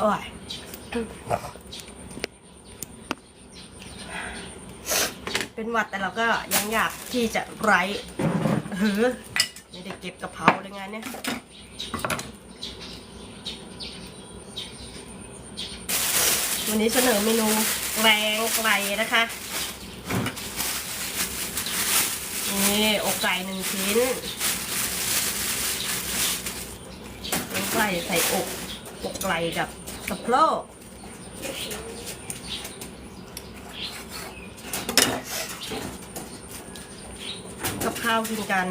โอ้ยเป็นหวัดแต่เราก็ยังอยากที่จะไร้เฮ้อไม่ได้เก็บกระเพราเลยไงเนี่ยวันนี้เสนอเมนูแกงไก่นะคะนี่อกไก่หนึ่งชิ้นไก่ใส่อกอกไก่กับ สะโพกกับข้าวกินกัน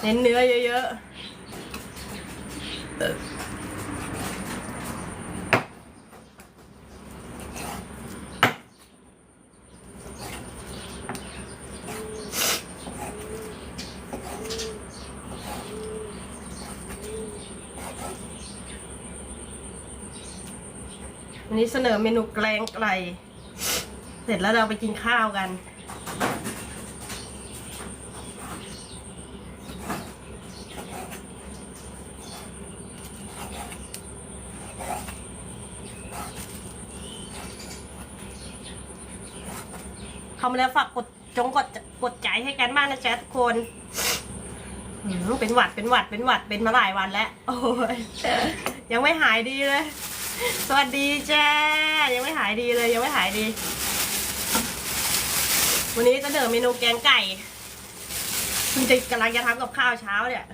เน้นเนื้อเยอะๆ วันนี้เสนอเมนูแกงไก่เสร็จแล้วเราไปกินข้าวกันเข้ามาแล้วฝากกดจงกดกดใจให้กันบ้างนะจ๊ะทุกคนเป็นหวัดเป็นหวัดเป็นหวัดเป็นมาหลายวันแล้ว โอ้ยยังไม่หายดีเลย สวัสดีจ้ายังไม่หายดีเลยยังไม่หายดี วันนี้จะเดินเมนูแกงไก่คุณจะกำลังจะทำกับข้าวเช้าเนี่ย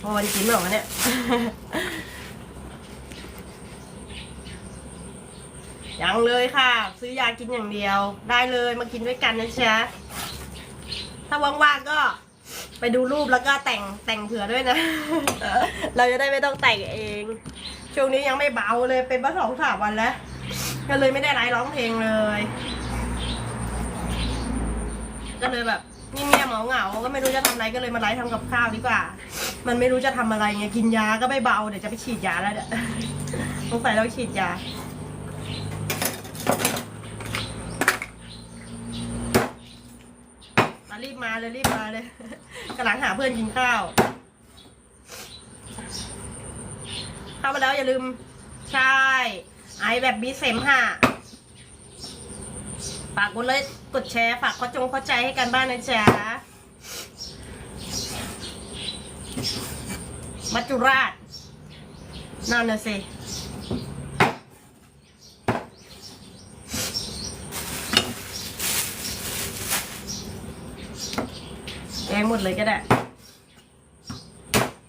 พอวันกินหรอเนี่ยยังเลยค่ะ ซื้อยากินอย่างเดียว ได้เลยมากินด้วยกันนะจ๊ะ ถ้าว่างๆก็ไปดูรูปแล้วก็แต่งแต่งเผื่อด้วยนะ เราจะได้ไม่ต้องแต่งเอง ช่วงนี้ยังไม่เบาเลยเป็นมาสองสามวันแล้ว ก็เลยไม่ได้ไลฟ์ร้องเพลงเลย ก็เลยแบบเงียบๆเหงาๆก็ไม่รู้จะทำอะไรก็เลยมาไลฟ์ทำกับข้าวดีกว่า มันไม่รู้จะทำอะไรไงกินยาก็ไม่เบาเดี๋ยวจะไปฉีดยาแล้วเดี๋ยวสงสัยเราฉีดยา มาเลยรีบมาเลยกำลังหาเพื่อนกินข้าว เข้ามาแล้วอย่าลืม ใช่ ไอแบบบีเสมค่ะฝากกดเลยกดแชร์ฝากข้อจงเข้าใจให้กันบ้านนะจ๊ะมัจจุราชนั่นน่ะสิ แกง หมดเลยก็ได้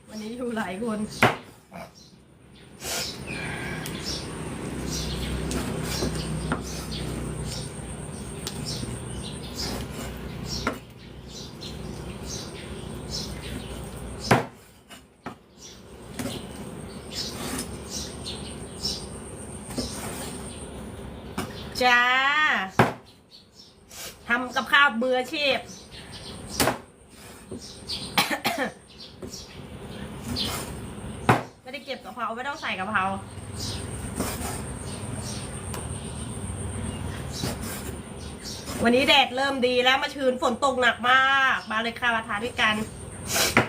วันนี้อยู่หลายคน จ้าทำกับข้าวมืออชีพ เก็บกะเพราไม่ต้องใส่กะเพราวันนี้แดดเริ่มดีแล้วมาชื้นฝนตกหนักมาก มาเลยค่ะมาทานด้วยกัน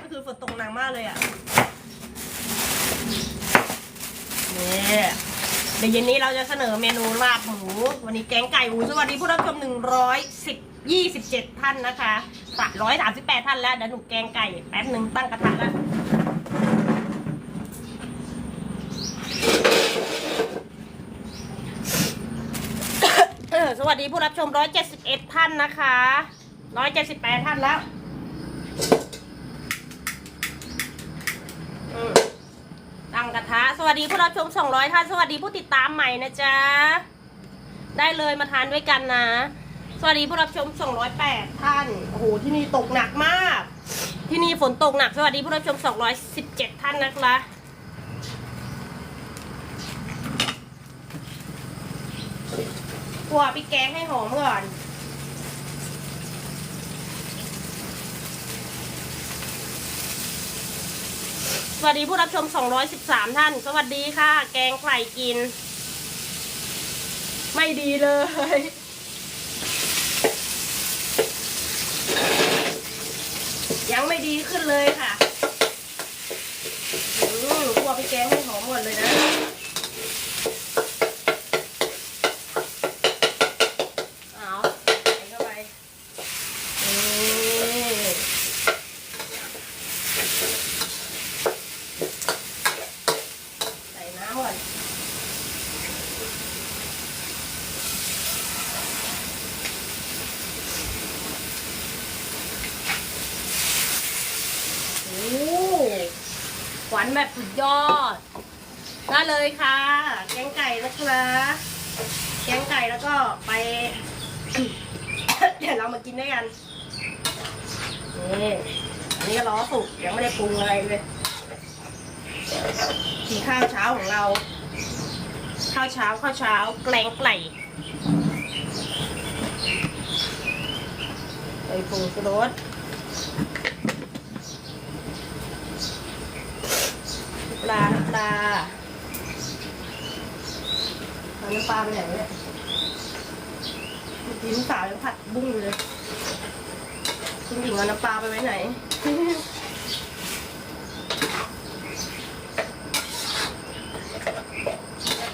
ก็คือฝนตกหนักมากเลยอะนี่เดี๋ยวเย็นนี้เราจะเสนอเมนูลาบหมู วันนี้แกงไก่อูสวัสดีผู้รับชมหนึ่งร้อยสิบยี่สิบเจ็ดท่านนะคะสามร้อยสามสิบแปดท่านแล้วเดี๋ยวหนูแกงไก่แป๊บหนึ่งตั้งกระทะแล้ว เออส วัสดีผู้รับชม 171 ท่านนะคะ 178 ท่านแล้วตั้งกระทะ สวัสดีผู้รับชม 200 ท่าน สวัสดีผู้ติดตามใหม่นะจ๊ะ ได้เลยมาทานด้วยกันนะ สวัสดีผู้รับชม 208 ท่าน โอ้โห ที่นี่ตกหนักมาก ที่นี่ฝนตกหนัก สวัสดีผู้รับชม 217 ท่านนะคะ ขั่วพริกแกงให้หอมก่อน สวัสดีผู้รับชม 213 ท่าน สวัสดีค่ะ แกงไข่กิน ไม่ดีเลยยังไม่ดีขึ้นเลยค่ะอืมคั่วพริกแกงให้หอมหมดเลยนะ เอาใส่เข้าไปนี่ใส่น้ำก่อน โอ้ หวานแบบสุดยอดได้เลยค่ะ แกงไก่นะคะแกงไก่แล้วก็ไป เดี๋ยวเรามากินด้วยกันนี่อันนี้ก็ล้อสุกยังไม่ได้ปรุงอะไรเลยกินข้าวเช้าของเรา ข้าวเช้าข้าวเช้าแกงไก่ใส่ผงรส ปลาน้ำปลาเอาน้ำปลาไปไหนเนี่ยเมื่อกี้ลูกสาวยังผัดบุ้งอยู่เลยคุณหญิงเอาน้ำปลาไปไว้ไหน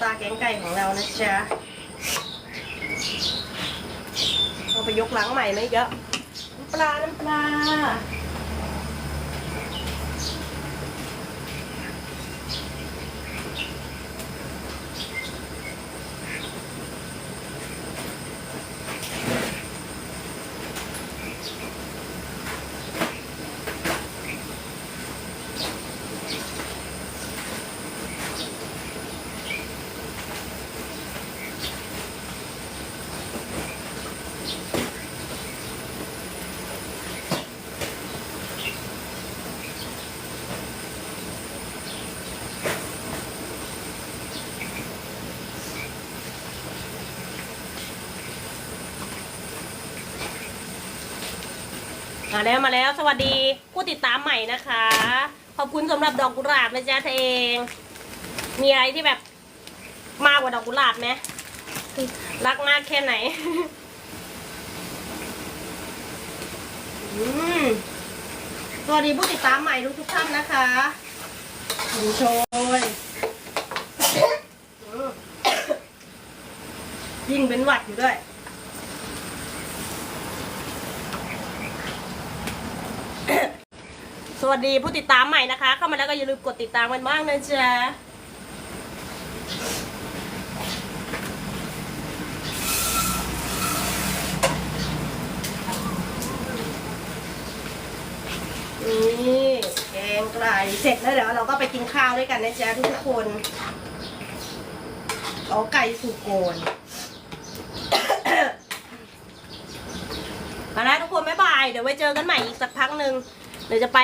ปลาแกงไก่ของเรานะจ๊ะเอาไปยกล้างใหม่ไหมเยอะน้ำปลา น้ำปลา มาแล้วมาแล้ว สวัสดีผู้ติดตามใหม่นะคะ ขอบคุณสำหรับดอกกุหลาบนะจ๊ะเธอเอง มีอะไรที่แบบมากกว่าดอกกุหลาบไหมรักมากแค่ไหนอืมสวัสดีผู้ติดตามใหม่ทุกทุกท่านนะคะดูโชยยิ่งเป็นหวัดอยู่ด้วย สวัสดีผู้ติดตามใหม่นะคะ เข้ามาแล้วก็อย่าลืมกดติดตามกันบ้างนะจ๊ะนี่แกงไก่เสร็จแล้วเดี๋ยวเราก็ไปกินข้าวด้วยกันนะจ๊ะทุกคนเอาไก่สุกโกนมาแล้วทุกคนบ๊ายบาย เดี๋ยวไว้เจอกันใหม่อีกสักพักหนึ่ง ดี๋ยวจะไป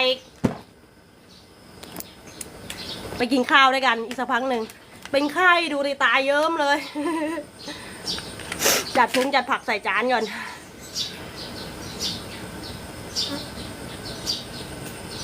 ไปกินข้าวด้วยกันอีกสักพักหนึ่ง เป็นไข้ดูดิตายเยิ้มเลย จัดพุงจัดผักใส่จานก่อน